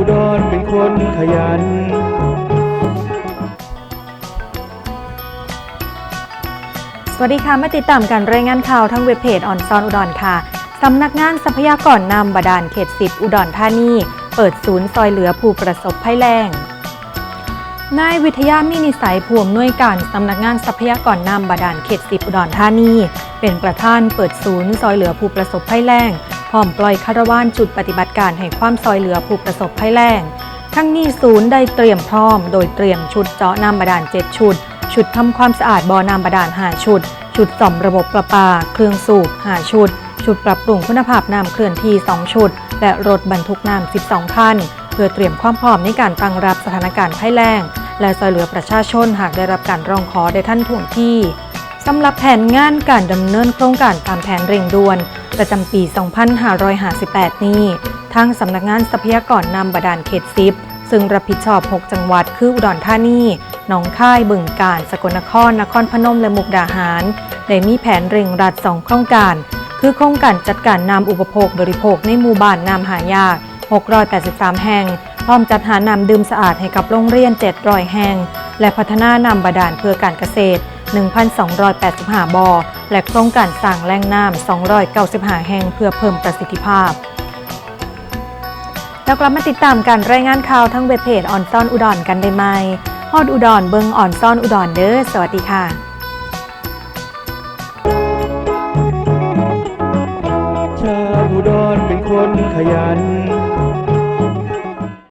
คนขยัน สวัสดีค่ะ มาติดตามการรายงานข่าวทั้งเว็บเพจออนซอนอุดรค่ะ สำนักงานทรัพยากรน้ำบาดาลเขต10อุดรธานี เปิดศูนย์ซอยเหลือผู้ประสบภัยแล้งนายวิทยามินิสัยผู้อำนวยการสำนักงานทรัพยากรน้ำบาดาลเขต10อุดรธานี เป็นประธานเปิดศูนย์ซอยเหลือผู้ประสบภัยแล้ง พร้อมปล่อยคาราวานจุดปฏิบัติการให้ความซอยเหลือผู้ประสบภัยแล้งทั้งนี้ศูนย์ได้เตรียมพร้อม โดยเตรียมชุดเจาะน้ำบาดาล 7 ชุด ชุดทำความสะอาดบ่อน้ำบาดาล 5 ชุด ชุดซ่อมระบบประปา เครื่องสูบ 5 ชุด ชุดปรับปรุงคุณภาพน้ำเคลื่อนที่ 2 ชุด และรถบรรทุกน้ำ 12 คัน เพื่อเตรียมความพร้อมในการตั้งรับสถานการณ์ภัยแล้ง และช่วยเหลือประชาชนหากได้รับการร้องขอได้ทันท่วงที่ สำหรับแผนงานการดำเนินโครงการตามแผนเร่งด่วน ประจำปี 2558 นี้ ทางสำนักงานทรัพยากรน้ำบาดาลเขตซิบซึ่งรับผิดชอบ 6 จังหวัด คืออุดรธานีหนองคาย บึงกาฬ สกลนคร นครพนม และมุกดาหาร ได้มีแผนเร่งรัด 2 โครงการ คือโครงการจัดการน้ำอุปโภคบริโภคในหมู่บ้านน้ำหายาก 683 แห่ง พร้อมจัดหาน้ำดื่มสะอาดให้กับโรงเรียน 700 แห่ง และพัฒนาน้ำบาดาลเพื่อการเกษตร 1,285บ่อและโครงการสร้างแหล่งน้ำ295 แห่งเพื่อเพิ่มประสิทธิภาพแล้วกลับมาติดตามการรายงานข่าวทั้งเว็บเพจออนซ่อนอุดรกันได้ไหมฮอดอุดรเบิงออนซ่อนอุดรเด้อสวัสดีค่ะชาวอุดรเป็นคนขยัน